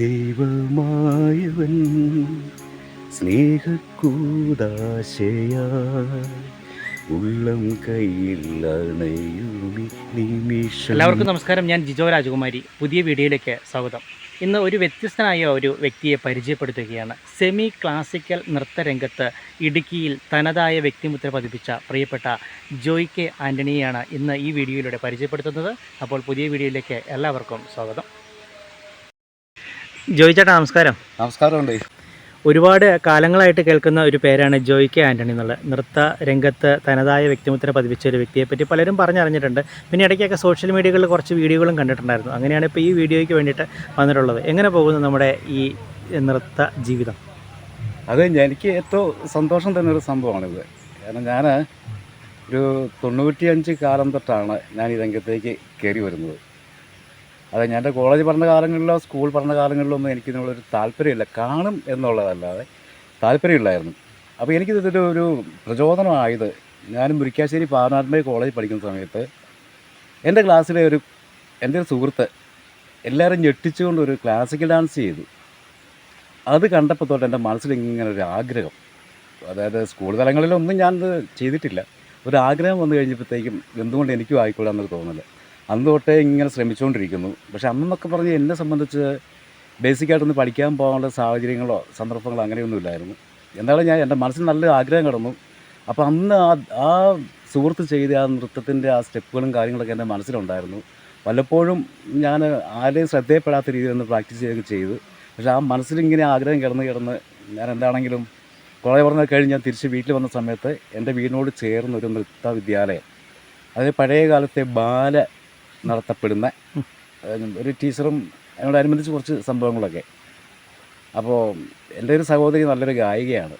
ദൈവമായവൻ സ്നേഹക്കൂതാശയ. ഉള്ളം കയ്യിൽ നിമിഷം. എല്ലാവർക്കും നമസ്കാരം. ഞാൻ ജിജോ രാജകുമാരി. പുതിയ വീഡിയോയിലേക്ക് സ്വാഗതം. ഇന്ന് ഒരു വ്യത്യസ്തനായ ഒരു വ്യക്തിയെ പരിചയപ്പെടുത്തുകയാണ്. സെമി ക്ലാസിക്കൽ നൃത്തരംഗത്ത് ഇടുക്കിയിൽ തനതായ വ്യക്തിമുദ്ര പതിപ്പിച്ച പ്രിയപ്പെട്ട ജോയ് കെ ആന്റണിയെയാണ് ഇന്ന് ഈ വീഡിയോയിലൂടെ പരിചയപ്പെടുത്തുന്നത്. അപ്പോൾ പുതിയ വീഡിയോയിലേക്ക് എല്ലാവർക്കും സ്വാഗതം. ജോയ് ചേട്ടാ നമസ്കാരം. നമസ്കാരമുണ്ട്. ഒരുപാട് കാലങ്ങളായിട്ട് കേൾക്കുന്ന ഒരു പേരാണ് ജോയ് കെ ആന്റണി എന്നുള്ളത് നൃത്ത രംഗത്ത് തനതായ വ്യക്തിമുദ്ര പതിപ്പിച്ച ഒരു വ്യക്തിയെ പറ്റി പലരും പറഞ്ഞറിഞ്ഞിട്ടുണ്ട്. പിന്നെ ഇടയ്ക്കൊക്കെ സോഷ്യൽ മീഡിയകളിൽ കുറച്ച് വീഡിയോകളും കണ്ടിട്ടുണ്ടായിരുന്നു. അങ്ങനെയാണ് ഇപ്പോൾ ഈ വീഡിയോയ്ക്ക് വേണ്ടിയിട്ട് വന്നിട്ടുള്ളത്. എങ്ങനെ പോകുന്നു നമ്മുടെ ഈ നൃത്ത ജീവിതം? അത് എനിക്ക് ഏറ്റവും സന്തോഷം തന്നെ ഒരു സംഭവമാണിത്. കാരണം ഞാൻ ഒരു തൊണ്ണൂറ്റിയഞ്ച് കാലം തൊട്ടാണ് ഞാൻ ഈ രംഗത്തേക്ക് കയറി വരുന്നത്. അത് ഞാൻ എന്റെ കോളേജ് പഠന കാലങ്ങളിലോ സ്കൂൾ പഠന കാലങ്ങളിലോ ഒന്നും എനിക്ക് ഇതിനുള്ളൊരു താല്പര്യമില്ല. കാണും എന്നുള്ളതല്ലാതെ താല്പര്യമില്ലായിരുന്നു. അപ്പോൾ എനിക്കിത് ഇതൊരു ഒരു പ്രചോദനമായത് ഞാൻ മുരിക്കാശ്ശേരി പാർനാത്മയ കോളേജിൽ പഠിക്കുന്ന സമയത്ത് എന്റെ ക്ലാസ്സിലെ ഒരു എന്റെ ഒരു സുഹൃത്ത് എല്ലാവരും ഞെട്ടിച്ചുകൊണ്ട് ഒരു ക്ലാസിക്കൽ ഡാൻസ് ചെയ്തു. അത് കണ്ടപ്പോൾ തൊട്ട് എന്റെ മനസ്സിൽ ഇങ്ങനെ ഒരു ആഗ്രഹം. അതായത് സ്കൂൾ തലങ്ങളിലൊന്നും ഞാനത് ചെയ്തിട്ടില്ല. ഒരു ആഗ്രഹം വന്നു കഴിഞ്ഞപ്പോഴത്തേക്കും എന്തുകൊണ്ട് എനിക്കും ആയിക്കൂടാന്നൊരു തോന്നൽ അന്ന് തൊട്ടേ ഇങ്ങനെ ശ്രമിച്ചുകൊണ്ടിരിക്കുന്നു. പക്ഷെ അന്നെന്നൊക്കെ പറഞ്ഞ് എന്നെ സംബന്ധിച്ച് ബേസിക്കായിട്ടൊന്ന് പഠിക്കാൻ പോകാനുള്ള സാഹചര്യങ്ങളോ സന്ദർഭങ്ങളോ അങ്ങനെയൊന്നും ഇല്ലായിരുന്നു. എന്തായാലും ഞാൻ എന്റെ മനസ്സിൽ നല്ല ആഗ്രഹം കിടന്നു. അപ്പോൾ അന്ന് ആ ആ സുഹൃത്ത് ചെയ്ത ആ നൃത്തത്തിന്റെ ആ സ്റ്റെപ്പുകളും കാര്യങ്ങളൊക്കെ എന്റെ മനസ്സിലുണ്ടായിരുന്നു. പലപ്പോഴും ഞാൻ ആരെയും ശ്രദ്ധയപ്പെടാത്ത രീതിയിൽ ഒന്ന് പ്രാക്ടീസ് ചെയ്യുകയൊക്കെ ചെയ്തു. പക്ഷേ ആ മനസ്സിലിങ്ങനെ ആഗ്രഹം കിടന്ന് കിടന്ന് ഞാൻ എന്താണെങ്കിലും കുറേ പറഞ്ഞ കഴിഞ്ഞ് ഞാൻ തിരിച്ച് വീട്ടിൽ വന്ന സമയത്ത് എന്റെ വീടിനോട് ചേർന്നൊരു നൃത്ത വിദ്യാലയം അതായത് പഴയ കാലത്തെ ബാല നടത്തപ്പെടുന്ന ഒരു ടീച്ചറും അതിനോടനുബന്ധിച്ച് കുറച്ച് സംഭവങ്ങളൊക്കെ. അപ്പോൾ എന്റെ ഒരു സഹോദരി നല്ലൊരു ഗായികയാണ്.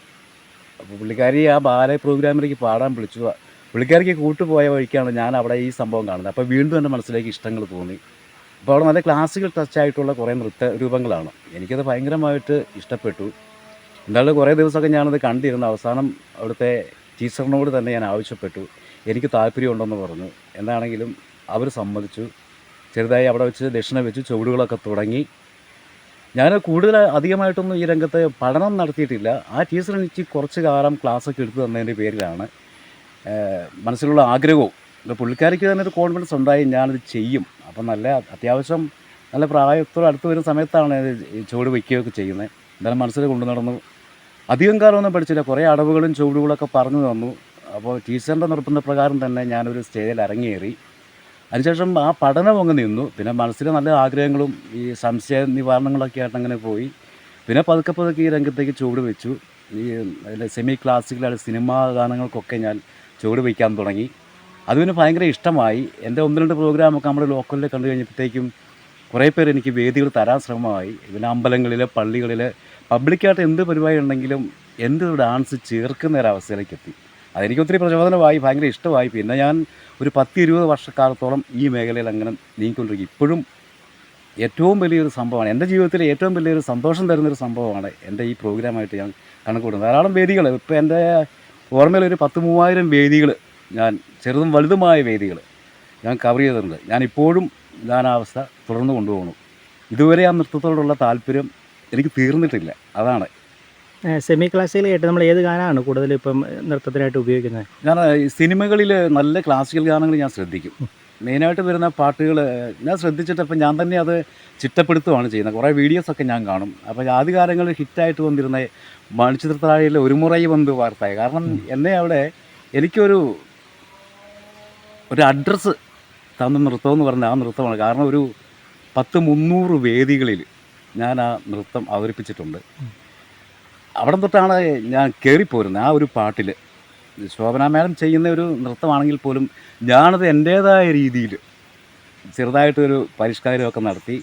അപ്പോൾ പുള്ളിക്കാരി ആ ബാല പ്രോഗ്രാമിലേക്ക് പാടാൻ വിളിച്ചു. പുള്ളിക്കാരിക്ക് കൂട്ടുപോയ വഴിക്കാണ് ഞാൻ അവിടെ ഈ സംഭവം കാണുന്നത്. അപ്പോൾ വീണ്ടും എന്റെ മനസ്സിലേക്ക് ഇഷ്ടങ്ങൾ തോന്നി. അപ്പോൾ അവിടെ നല്ല ക്ലാസിക്കൽ ടച്ച് ആയിട്ടുള്ള കുറേ നൃത്ത രൂപങ്ങളാണ്. എനിക്കത് ഭയങ്കരമായിട്ട് ഇഷ്ടപ്പെട്ടു. എന്തായാലും കുറേ ദിവസമൊക്കെ ഞാനത് കണ്ടിരുന്നു. അവസാനം അവിടുത്തെ ടീച്ചറിനോട് തന്നെ ഞാൻ ആവശ്യപ്പെട്ടു. എനിക്ക് താല്പര്യമുണ്ടെന്ന് പറഞ്ഞു. എന്താണെങ്കിലും അവർ സമ്മതിച്ചു. ചെറുതായി അവിടെ വെച്ച് ദക്ഷിണ വെച്ച് ചുവടുകളൊക്കെ തുടങ്ങി. ഞാൻ കൂടുതൽ അധികമായിട്ടൊന്നും ഈ രംഗത്ത് പഠനം നടത്തിയിട്ടില്ല. ആ ടീച്ചർ എനിക്ക് കുറച്ച് കാലം ക്ലാസ്സൊക്കെ എടുത്തു തന്നതിന്റെ പേരിലാണ്. മനസ്സിലുള്ള ആഗ്രഹവും. പുള്ളിക്കാരിക്ക് തന്നെ ഒരു കോൺഫിഡൻസ് ഉണ്ടായി ഞാനത് ചെയ്യും. അപ്പം നല്ല അത്യാവശ്യം നല്ല പ്രായത്തോട് അടുത്ത് വരുന്ന സമയത്താണ് ചുവട് വയ്ക്കുകയൊക്കെ ചെയ്യുന്നത്. എന്തായാലും മനസ്സിൽ കൊണ്ടു നടന്നു. അധികം കാലമൊന്നും പഠിച്ചില്ല. കുറേ അടവുകളും ചുവടുകളൊക്കെ പറഞ്ഞു തന്നു. അപ്പോൾ ടീച്ചറിന്റെ നിർബന്ധപ്രകാരം തന്നെ ഞാനൊരു സ്റ്റേജിൽ ഇറങ്ങിയേറി അതിനുശേഷം ആ പഠനം അങ്ങ് നിന്നു. പിന്നെ മനസ്സിൽ നല്ല ആഗ്രഹങ്ങളും ഈ സംശയ നിവാരണങ്ങളൊക്കെ ആയിട്ട് അങ്ങനെ പോയി. പിന്നെ പതുക്കെ പതുക്കെ ഈ രംഗത്തേക്ക് ചുവട് വെച്ചു. ഈ സെമി ക്ലാസിക്കലായ സിനിമാ ഗാനങ്ങൾക്കൊക്കെ ഞാൻ ചുവട് വയ്ക്കാൻ തുടങ്ങി. അത് പിന്നെ ഭയങ്കര ഇഷ്ടമായി. എന്റെ ഒന്ന് രണ്ട് പ്രോഗ്രാമൊക്കെ നമ്മുടെ ലോക്കലിൽ കണ്ടു കഴിഞ്ഞപ്പോഴത്തേക്കും കുറേ പേർ എനിക്ക് വേദികൾ തരാൻ ശ്രമമായി. പിന്നെ അമ്പലങ്ങളിൽ പള്ളികളിൽ പബ്ലിക്കായിട്ട് എന്ത് പരിപാടി ഉണ്ടെങ്കിലും എന്റെ ഡാൻസ് ചേർക്കുന്ന ഒരു അവസ്ഥയിലേക്ക് എത്തി. അതെനിക്ക് ഒത്തിരി പ്രചോദനമായി ഭയങ്കര ഇഷ്ടമായി. പിന്നെ ഞാൻ ഒരു പത്ത് ഇരുപത് വർഷക്കാലത്തോളം ഈ മേഖലയിൽ അങ്ങനെ നീങ്ങിക്കൊണ്ടിരിക്കും. ഇപ്പോഴും ഏറ്റവും വലിയൊരു സംഭവമാണ് എന്റെ ജീവിതത്തിലെ ഏറ്റവും വലിയൊരു സന്തോഷം തരുന്നൊരു സംഭവമാണ് എന്റെ ഈ പ്രോഗ്രാമായിട്ട് ഞാൻ കണക്കൂടുന്നത് ധാരാളം വേദികൾ ഇപ്പോൾ എന്റെ ഓർമ്മയിൽ ഒരു പത്ത് മൂവായിരം വേദികൾ ഞാൻ ചെറുതും വലുതുമായ വേദികൾ ഞാൻ കവർ ചെയ്തിട്ടുണ്ട്. ഞാൻ ഇപ്പോഴും ഞാൻ അവസ്ഥ തുടർന്ന് കൊണ്ടുപോകണം ഇതുവരെ ആ നൃത്തത്തോടുള്ള താല്പര്യം എനിക്ക് തീർന്നിട്ടില്ല. അതാണ് സെമി ക്ലാസ്സിക്കലായിട്ട് നമ്മൾ ഏത് ഗാനമാണ് കൂടുതൽ ഇപ്പം നൃത്തത്തിനായിട്ട് ഉപയോഗിക്കുന്നത്? ഞാൻ സിനിമകളിൽ നല്ല ക്ലാസിക്കൽ ഗാനങ്ങൾ ഞാൻ ശ്രദ്ധിക്കും. മെയിനായിട്ട് വരുന്ന പാട്ടുകൾ ഞാൻ ശ്രദ്ധിച്ചിട്ട് ഞാൻ തന്നെ അത് ചിട്ടപ്പെടുത്തുകയാണ് ചെയ്യുന്നത്. കുറേ വീഡിയോസൊക്കെ ഞാൻ കാണും. അപ്പോൾ ആദ്യകാലങ്ങളിൽ ഹിറ്റായിട്ട് വന്നിരുന്ന മണിച്ചിത്രത്താഴിയിലെ ഒരു മുറയിൽ വന്ന് വാർത്തയായി. കാരണം എന്നെ അവിടെ എനിക്കൊരു ഒരു അഡ്രസ്സ് തന്ന നൃത്തം എന്ന് പറഞ്ഞാൽ ആ നൃത്തമാണ്. കാരണം ഒരു പത്ത് മുന്നൂറ് വേദികളിൽ ഞാൻ ആ നൃത്തം അവതരിപ്പിച്ചിട്ടുണ്ട്. അവിടെ തൊട്ടാണ് ഞാൻ കയറിപ്പോരുന്നത് ആ ഒരു പാട്ടിൽ ശോഭന മേഡം ചെയ്യുന്ന ഒരു നൃത്തമാണെങ്കിൽ പോലും ഞാനത് എന്റേതായ രീതിയിൽ ചെറുതായിട്ടൊരു പരിഷ്കാരമൊക്കെ നടത്തി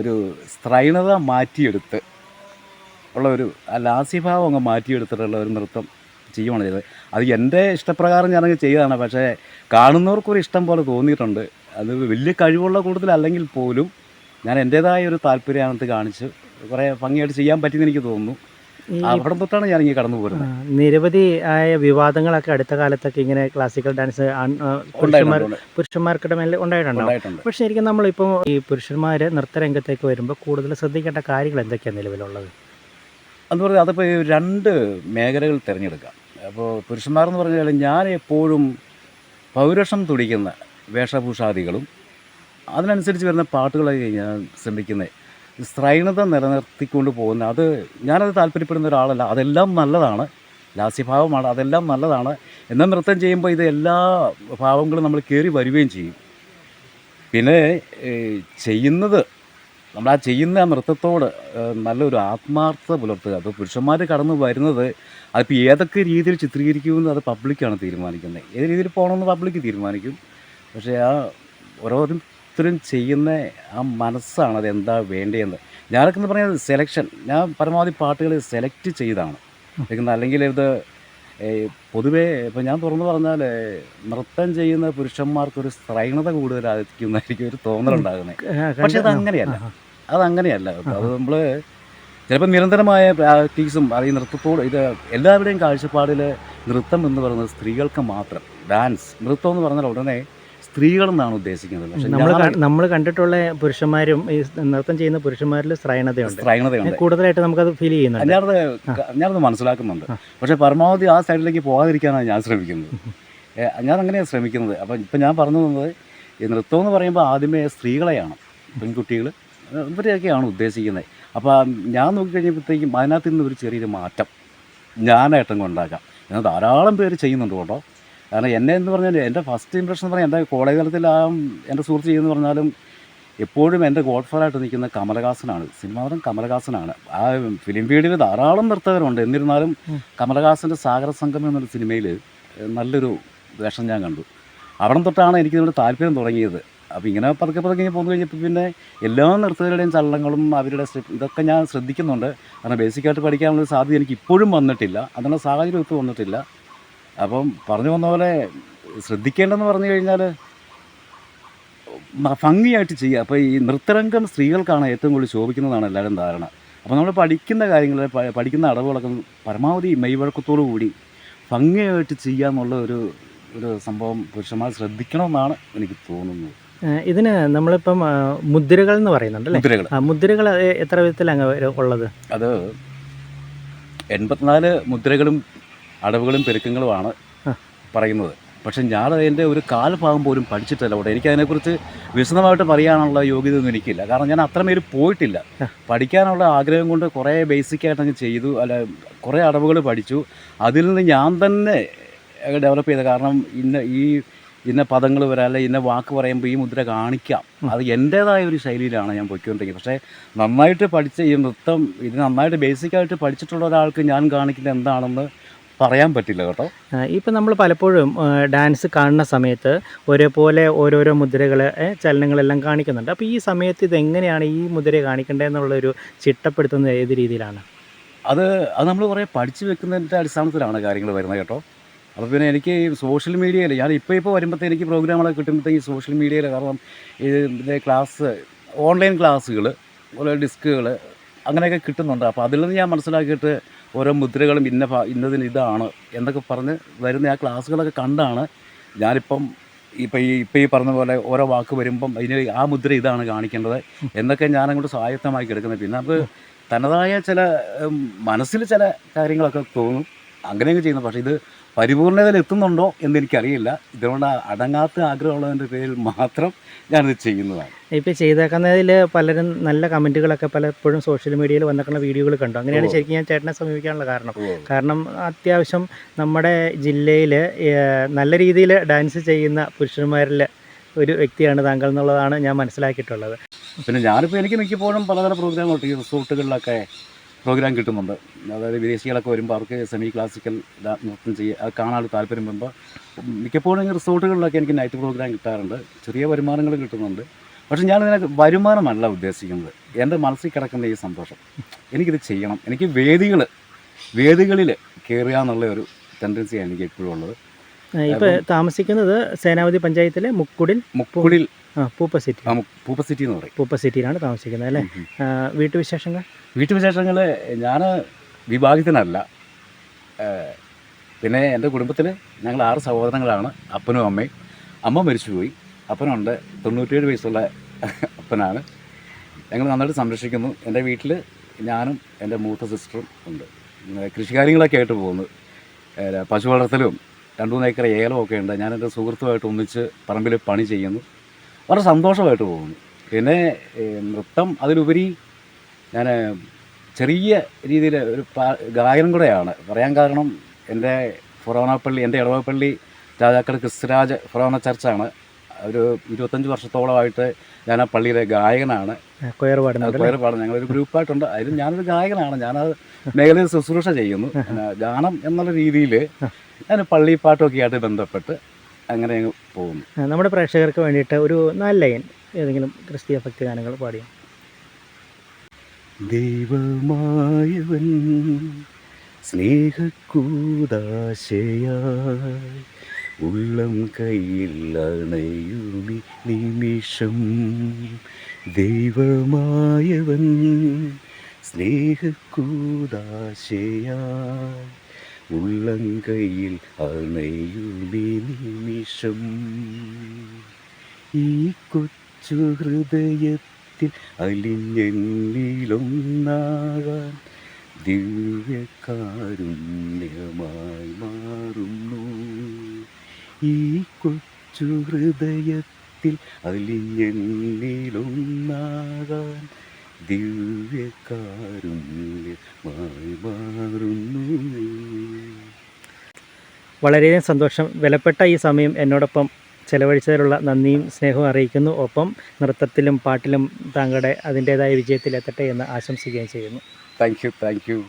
ഒരു സ്ത്രൈണത മാറ്റിയെടുത്ത് ഉള്ള ഒരു ആ ലാസ്യഭാവം അങ്ങ് മാറ്റിയെടുത്തിട്ടുള്ള ഒരു നൃത്തം ചെയ്യുവാണ് ചെയ്തത്. അത് എന്റെ ഇഷ്ടപ്രകാരം ഞാനങ്ങ് ചെയ്തതാണ്. പക്ഷേ കാണുന്നവർക്കൊരു ഇഷ്ടം പോലെ തോന്നിയിട്ടുണ്ട്. അത് വലിയ കഴിവുള്ള കൂടുതലല്ലെങ്കിൽ പോലും ഞാൻ എന്റേതായ ഒരു താല്പര്യം അതിനകത്ത് കാണിച്ച് കുറേ ഭംഗിയായിട്ട് ചെയ്യാൻ പറ്റിയെന്ന് എനിക്ക് തോന്നുന്നു. അവിടെ തൊട്ടാണ് ഞാൻ ഇങ്ങനെ കടന്നു പോരുന്നത് നിരവധി ആയ വിവാദങ്ങളൊക്കെ അടുത്ത കാലത്തൊക്കെ ഇങ്ങനെ ക്ലാസിക്കൽ ഡാൻസ് പുരുഷന്മാർ ഉണ്ടായിട്ടുണ്ട്, പുരുഷന്മാർക്കിടെ മേലെ ഉണ്ടായിട്ടുണ്ടാവും. പക്ഷെ ശരിക്കും നമ്മളിപ്പോൾ ഈ പുരുഷന്മാർ നൃത്തരംഗത്തേക്ക് വരുമ്പോൾ കൂടുതൽ ശ്രദ്ധിക്കേണ്ട കാര്യങ്ങൾ എന്തൊക്കെയാണ് നിലവിലുള്ളത്? എന്ന് പറഞ്ഞാൽ അതിപ്പോൾ ഈ രണ്ട് മേഖലകൾ തിരഞ്ഞെടുക്കാം. അപ്പോൾ പുരുഷന്മാരെന്ന് പറഞ്ഞാൽ ഞാൻ എപ്പോഴും പൗരുഷം തുടിക്കുന്ന വേഷഭൂഷാദികളും അതിനനുസരിച്ച് വരുന്ന പാട്ടുകളൊക്കെ ഞാൻ ശ്രമിക്കുന്നത് സ്ത്രൈണത നിലനിർത്തിക്കൊണ്ട് പോകുന്ന അത് ഞാനത് താല്പര്യപ്പെടുന്ന ഒരാളല്ല. അതെല്ലാം നല്ലതാണ്. ലാസ്യഭാവമാണ്. അതെല്ലാം നല്ലതാണ്. എന്നാൽ നൃത്തം ചെയ്യുമ്പോൾ ഇത് എല്ലാ ഭാവങ്ങളും നമ്മൾ കയറി വരികയും ചെയ്യും. പിന്നെ ചെയ്യുന്നത് നമ്മൾ ആ ചെയ്യുന്ന ആ നൃത്തത്തോട് നല്ലൊരു ആത്മാർത്ഥത പുലർത്തുക. അത് പുരുഷന്മാർ കടന്നു വരുന്നത് അതിപ്പോൾ ഏതൊക്കെ രീതിയിൽ ചിത്രീകരിക്കുമെന്ന് അത് പബ്ലിക്കാണ് തീരുമാനിക്കുന്നത്. ഏത് രീതിയിൽ പോകണമെന്ന് പബ്ലിക്ക് തീരുമാനിക്കും. പക്ഷേ ആ ഓരോരുത്തരും ചെയ്യുന്ന ആ മനസ്സാണ് അത് എന്താ വേണ്ടതെന്ന് ഞാനൊക്കെ എന്ന് പറഞ്ഞാൽ സെലക്ഷൻ ഞാൻ പരമാവധി പാട്ടുകൾ സെലക്ട് ചെയ്താണ്. അല്ലെങ്കിൽ ഇത് പൊതുവേ ഇപ്പം ഞാൻ തുറന്നു പറഞ്ഞാൽ നൃത്തം ചെയ്യുന്ന പുരുഷന്മാർക്കൊരു സ്ത്രൈണത കൂടുതലായിരിക്കുന്നതായിരിക്കും ഒരു തോന്നലുണ്ടാകുന്നത് പക്ഷെ അത് അങ്ങനെയല്ല അതങ്ങനെയല്ല. അത് നമ്മൾ ചിലപ്പോൾ നിരന്തരമായ പ്രാക്ടീസും അത് ഈ നൃത്തത്തോട് ഇത് എല്ലാവരുടെയും കാഴ്ചപ്പാടിൽ നൃത്തം എന്ന് പറയുന്നത് സ്ത്രീകൾക്ക് മാത്രം. ഡാൻസ്. നൃത്തം എന്ന് പറഞ്ഞാൽ ഉടനെ സ്ത്രീകളെന്നാണ് ഉദ്ദേശിക്കുന്നത്. പക്ഷെ നമ്മൾ നമ്മൾ കണ്ടിട്ടുള്ള പുരുഷന്മാരും ഈ നൃത്തം ചെയ്യുന്ന പുരുഷന്മാരിൽ സ്ത്രൈണതയുണ്ട്. സ്ത്രൈണതയുണ്ട്. കൂടുതലായിട്ട് നമുക്കത് ഫീൽ ചെയ്യുന്നുണ്ട്. ഞാനത് ഞാനത് മനസ്സിലാക്കുന്നുണ്ട്. പക്ഷേ പരമാവധി ആ സൈഡിലേക്ക് പോകാതിരിക്കാനാണ് ഞാൻ ശ്രമിക്കുന്നത്. ഞാൻ അങ്ങനെയാണ് ശ്രമിക്കുന്നത്. അപ്പം ഇപ്പം ഞാൻ പറഞ്ഞു തന്നത് ഈ നൃത്തം എന്ന് പറയുമ്പോൾ ആദ്യമേ സ്ത്രീകളെയാണ് പെൺകുട്ടികൾ ഇവരെയൊക്കെയാണ് ഉദ്ദേശിക്കുന്നത്. അപ്പോൾ ഞാൻ നോക്കിക്കഴിഞ്ഞപ്പോഴത്തേക്കും അതിനകത്ത് നിന്ന് ഒരു ചെറിയൊരു മാറ്റം ഞാനായിട്ടും കൊണ്ടാക്കാം എന്നാൽ ധാരാളം പേര് ചെയ്യുന്നുണ്ട് കേട്ടോ. കാരണം എന്നെ എന്ന് പറഞ്ഞാൽ എന്റെ ഫസ്റ്റ് ഇമ്പ്രഷൻ എന്ന് പറഞ്ഞാൽ എന്റെ കോളേജ് തലത്തിൽ ആ എന്റെ സുഹൃത്ത് ചെയ്യുമെന്ന് പറഞ്ഞാലും എപ്പോഴും എന്റെ ഗോഡ് ആയിട്ട് നിൽക്കുന്ന കമലഹാസനാണ്. സിനിമ നടൻ കമലഹാസനാണ്. ആ ഫിലിം ഫീൽഡിൽ ധാരാളം നർത്തകരുണ്ട്. എന്നിരുന്നാലും കമലഹാസന്റെ സാഗര സംഗമം എന്നൊരു സിനിമയിൽ നല്ലൊരു വേഷം ഞാൻ കണ്ടു. അവിടെ തൊട്ടാണ് എനിക്ക് ഇതിനോട് താല്പര്യം തുടങ്ങിയത്. അപ്പോൾ ഇങ്ങനെ പതുക്കെ പതുക്കെ ഇങ്ങനെ പോന്നു കഴിഞ്ഞപ്പോൾ പിന്നെ എല്ലാ നൃത്തകരുടെയും ചലനങ്ങളും അവരുടെ ഇതൊക്കെ ഞാൻ ശ്രദ്ധിക്കുന്നുണ്ട്. കാരണം ബേസിക്കായിട്ട് പഠിക്കാനുള്ള സാധ്യത എനിക്ക് ഇപ്പോഴും വന്നിട്ടില്ല. അതിനുള്ള സാഹചര്യം ഇപ്പോൾ വന്നിട്ടില്ല. അപ്പം പറഞ്ഞു വന്ന പോലെ ശ്രദ്ധിക്കേണ്ടതെന്ന് പറഞ്ഞു കഴിഞ്ഞാൽ ഭംഗിയായിട്ട് ചെയ്യുക. അപ്പോൾ ഈ നൃത്തരംഗം സ്ത്രീകൾക്കാണ് ഏറ്റവും കൂടുതൽ ശോഭിക്കുന്നതാണ് എല്ലാവരും ധാരണ. അപ്പോൾ നമ്മൾ പഠിക്കുന്ന കാര്യങ്ങൾ പഠിക്കുന്ന അടവുകളൊക്കെ പരമാവധി മെയ്വഴക്കത്തോടു കൂടി ഭംഗിയായിട്ട് ചെയ്യുക എന്നുള്ള ഒരു ഒരു സംഭവം പുരുഷന്മാർ ശ്രദ്ധിക്കണമെന്നാണ് എനിക്ക് തോന്നുന്നത്. ഇതിന് നമ്മളിപ്പം മുദ്രകൾ എന്ന് പറയുന്നുണ്ടല്ലേ മുദ്രകൾ. മുദ്രകൾ എത്ര വിധത്തിലാണ് ഉള്ളത്? അത് എൺപത്തിനാല് മുദ്രകളും അടവുകളും പെരുക്കങ്ങളുമാണ് പറയുന്നത്. പക്ഷെ ഞാൻ അതിന്റെ ഒരു കാൽഭാഗം പോലും പഠിച്ചിട്ടില്ല അവിടെ. എനിക്ക് അതിനെക്കുറിച്ച് വിശദമായിട്ട് പറയാനുള്ള യോഗ്യത ഒന്നും എനിക്കില്ല. കാരണം ഞാൻ അത്രമേൽ പോയിട്ടില്ല. പഠിക്കാനുള്ള ആഗ്രഹം കൊണ്ട് കുറേ ബേസിക്കായിട്ട് അങ്ങ് ചെയ്തു. അല്ല കുറേ അടവുകൾ പഠിച്ചു. അതിൽ നിന്ന് ഞാൻ തന്നെ ഡെവലപ്പ് ചെയ്ത. കാരണം ഇന്ന ഈ ഇന്ന പദങ്ങൾ വരാം അല്ലെ ഇന്ന വാക്ക് പറയുമ്പോൾ ഈ മുദ്ര കാണിക്കാം. അത് എന്റേതായ ഒരു ശൈലിയിലാണ് ഞാൻ പൊയ്ക്കൊണ്ടിരിക്കുന്നത്. പക്ഷേ നന്നായിട്ട് പഠിച്ച ഈ നൃത്തം ഇത് നന്നായിട്ട് ബേസിക്കായിട്ട് പഠിച്ചിട്ടുള്ള ഒരാൾക്ക് ഞാൻ കാണിക്കുന്നത് എന്താണെന്ന് പറയാൻ പറ്റില്ല കേട്ടോ. ഇപ്പം നമ്മൾ പലപ്പോഴും ഡാൻസ് കാണുന്ന സമയത്ത് ഒരേപോലെ ഓരോരോ മുദ്രകൾ ചലനങ്ങളെല്ലാം കാണിക്കുന്നുണ്ട്. അപ്പോൾ ഈ സമയത്ത് ഇതെങ്ങനെയാണ് ഈ മുദ്ര കാണിക്കേണ്ടതെന്നുള്ളൊരു ചിട്ടപ്പെടുത്തുന്നത് ഏത് രീതിയിലാണ്? അത് അത് നമ്മൾ കുറേ പഠിച്ചു വെക്കുന്നതിന്റെ അടിസ്ഥാനത്തിലാണ് കാര്യങ്ങൾ വരുന്നത് കേട്ടോ. അപ്പോൾ പിന്നെ എനിക്ക് ഈ സോഷ്യൽ മീഡിയയിൽ ഞാൻ ഇപ്പോൾ ഇപ്പോൾ വരുമ്പോഴത്തേ എനിക്ക് പ്രോഗ്രാമുകളൊക്കെ കിട്ടുമ്പോഴത്തേക്ക് ഈ സോഷ്യൽ മീഡിയയിൽ കാരണം ഇതിന്റെ ക്ലാസ് ഓൺലൈൻ ക്ലാസ്സുകൾ അതുപോലെ ഡിസ്കുകൾ അങ്ങനെയൊക്കെ കിട്ടുന്നുണ്ട്. അപ്പോൾ അതിൽ നിന്ന് ഞാൻ മനസ്സിലാക്കിയിട്ട് ഓരോ മുദ്രകളും ഇന്ന ഇന്നതിന് ഇതാണ് എന്നൊക്കെ പറഞ്ഞ് വരുന്ന ആ ക്ലാസ്സുകളൊക്കെ കണ്ടാണ് ഞാനിപ്പം ഇപ്പം ഈ ഇപ്പം ഈ പറഞ്ഞ പോലെ ഓരോ വാക്ക് വരുമ്പം അതിന് ആ മുദ്ര ഇതാണ് കാണിക്കേണ്ടത് എന്നൊക്കെ ഞാൻ അങ്ങോട്ട് സ്വായത്തമാക്കി എടുക്കുന്നത് പിന്നെ നമുക്ക് തനതായ ചില മനസ്സിൽ ചില കാര്യങ്ങളൊക്കെ തോന്നും. അങ്ങനെയൊക്കെ ചെയ്യുന്നത് പക്ഷേ ഇത് പരിപൂർണതയിൽ എത്തുന്നുണ്ടോ എന്ന് എനിക്കറിയില്ല. ഇതിനോട് അടങ്ങാത്ത ആഗ്രഹമുള്ളതിന്റെ പേരിൽ മാത്രം ഞാനിത് ചെയ്യുന്നതാണ്. ഇപ്പോൾ ചെയ്തേക്കുന്നതിൽ പലരും നല്ല കമന്റുകളൊക്കെ പലപ്പോഴും സോഷ്യൽ മീഡിയയിൽ വന്നിട്ടുള്ള വീഡിയോകൾ കണ്ടു. അങ്ങനെയാണ് ശരിക്കും ഞാൻ ചേട്ടനെ സമീപിക്കാനുള്ള കാരണം. കാരണം അത്യാവശ്യം നമ്മുടെ ജില്ലയിൽ നല്ല രീതിയിൽ ഡാൻസ് ചെയ്യുന്ന പുരുഷന്മാരിൽ ഒരു വ്യക്തിയാണ് താങ്കൾ എന്നുള്ളതാണ് ഞാൻ മനസ്സിലാക്കിയിട്ടുള്ളത്. പിന്നെ ഞാനിപ്പോൾ എനിക്ക് മിക്കപ്പോഴും പലതരം പ്രോഗ്രാമുണ്ട് ഈ റിസോർട്ടുകളിലൊക്കെ പ്രോഗ്രാം കിട്ടുന്നുണ്ട്. അതായത് വിദേശികളൊക്കെ വരുമ്പോൾ അവർക്ക് സെമി ക്ലാസിക്കൽ നൃത്തം ചെയ്യുക കാണാൻ താല്പര്യം വരുമ്പോൾ മിക്കപ്പോഴും റിസോർട്ടുകളിലൊക്കെ എനിക്ക് നൈറ്റ് പ്രോഗ്രാം കിട്ടാറുണ്ട്. ചെറിയ വരുമാനങ്ങൾ കിട്ടുന്നുണ്ട്. പക്ഷേ ഞാൻ ഇതിനൊക്കെ വരുമാനമല്ല ഉദ്ദേശിക്കുന്നത്. എന്റെ മനസ്സിൽ കിടക്കുന്ന ഈ സന്തോഷം. എനിക്കിത് ചെയ്യണം. എനിക്ക് വേദികൾ വേദികളിൽ കയറുക എന്നുള്ള ഒരു ടെൻഡൻസിയാണ് എനിക്ക് എപ്പോഴും ഉള്ളത്. ഇപ്പോൾ താമസിക്കുന്നത് സേനാവതി പഞ്ചായത്തിലെ മുക്കുടിൽ മുക്കുടിൽ പൂപ്പ സിറ്റി. പൂപ്പ സിറ്റി എന്ന് പറയും. പൂപ്പ സിറ്റിയിലാണ് താമസിക്കുന്നത് അല്ലേ? വീട്ടുവിശേഷങ്ങൾ വീട്ടുവിശേഷങ്ങൾ ഞാൻ വിഭാഗത്തിനല്ല പിന്നെ എന്റെ കുടുംബത്തിൽ ഞങ്ങൾ ആറ് സഹോദരങ്ങളാണ് അപ്പനും അമ്മയും. അമ്മ മരിച്ചുപോയി. അപ്പനുണ്ട് തൊണ്ണൂറ്റേഴ് വയസ്സുള്ള അപ്പനാണ്. ഞങ്ങൾ നന്നായിട്ട് സംരക്ഷിക്കുന്നു. എന്റെ വീട്ടിൽ ഞാനും എന്റെ മൂത്ത സിസ്റ്ററും ഉണ്ട്. കൃഷി കാര്യങ്ങളൊക്കെ ആയിട്ട് പോകുന്നു. പശു വളർത്തലും രണ്ട് മൂന്ന് ഏക്കർ ഏലമൊക്കെ ഉണ്ട്. ഞാൻ എന്റെ സുഹൃത്തുമായിട്ട് ഒന്നിച്ച് പറമ്പിൽ പണി ചെയ്യുന്നു. വളരെ സന്തോഷമായിട്ട് പോകുന്നു. പിന്നെ നൃത്തം അതിലുപരി ഞാൻ ചെറിയ രീതിയിൽ ഒരു ഗായകൻ കൂടെയാണ്. പറയാൻ കാരണം എന്റെ ഫൊറോണപ്പള്ളി എന്റെ ഇടവപ്പള്ളി രാജാക്കട് ക്രിസ്തുരാജ് ഫൊറോണ ചർച്ചാണ്. ഒരു ഇരുപത്തഞ്ച് വർഷത്തോളമായിട്ട് ഞാൻ ആ പള്ളിയിലെ ഗായകനാണ് കൊയർ പാടുന്നത് കൊയർ ഞങ്ങളൊരു ഗ്രൂപ്പായിട്ടുണ്ട്. അതിലും ഞാനൊരു ഗായകനാണ്. ഞാനത് മേഖലയിൽ ശുശ്രൂഷ ചെയ്യുന്നു. ഗാനം എന്നുള്ള രീതിയിൽ ഞാൻ പള്ളി പാട്ടൊക്കെ ആയിട്ട് ബന്ധപ്പെട്ട് അങ്ങനെ അങ്ങ് പോകുന്നു. നമ്മുടെ പ്രേക്ഷകർക്ക് വേണ്ടിയിട്ട് ഒരു നാല് ലൈൻ ഏതെങ്കിലും ക്രിസ്തീയ ഭക്തി ഗാനങ്ങൾ പാടിയോ? ദൈവമായവൻ സ്നേഹക്കൂതാശയായി ഉള്ളം കയ്യിൽ അണയുമി നിമിഷം. ദൈവമായവൻ സ്നേഹക്കൂതാശയായി ഉള്ളം കയ്യിൽ അണയുമി നിമിഷം. ഈ കൊച്ചു ഹൃദയത്തിൽ അലിഞ്ഞെന്നിലൊന്നാകാൻ ദിവ്യകാരുണ്യമായി മാറുന്നു. ഈ കൊച്ചു ഹൃദയത്തിൽ അലിയെന്നിലൊന്നാകാൻ മാറുന്നു. വളരെയധികം സന്തോഷം. വിലപ്പെട്ട ഈ സമയം എന്നോടൊപ്പം ചെലവഴിച്ചതിലുള്ള നന്ദിയും സ്നേഹവും അറിയിക്കുന്നു. ഒപ്പം നൃത്തത്തിലും പാട്ടിലും താങ്കളുടെ അതിന്റേതായ വിജയത്തിലെത്തട്ടെ എന്ന് ആശംസിക്കുകയും ചെയ്യുന്നു. Thank you thank you.